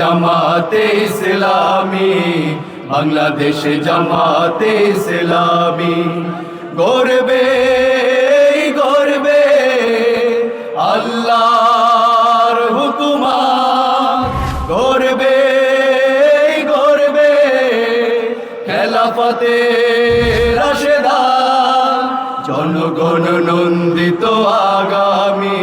জামাতে ইসলামী, বাংলাদেশে জামাতে ইসলামী। গর্বে গর্বে আল্লাহর হুকুমা গর্বে গর্বে খেলাফতে রাশেদা, জনগণ নন্দিত আগামী।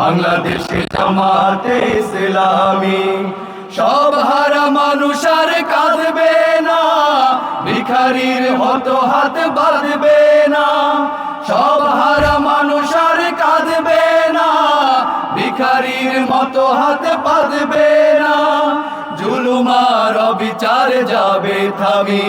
বাংলাদেশে জামাতে ইসলামী। সব হারা মানুষ আর কাঁদবে না, ভিখারির মতো হাত বাঁধবে না। সব হারা মানুষ আর কাঁদবে না, ভিখারির মতো হাত বাঁধবে না। জুলুমার অবিচার যাবে থামি।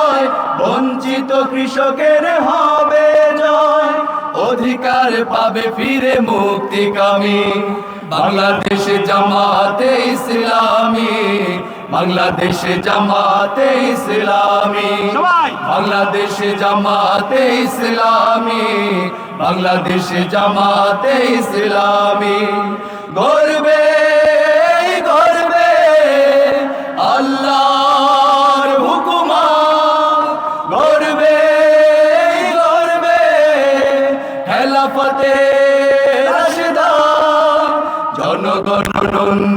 বঞ্চিত কৃষকের হবে জয়। অধিকার পাবে ফিরে মুক্তিকামী বাংলাদেশে জামাতে ইসলামী। বাংলাদেশে জামাতে ইসলামী। বাংলাদেশে জামাতে ইসলামী। বাংলাদেশে জামাতে ইসলামী। গর্বে খিলাফতে রাশিদা জনগণ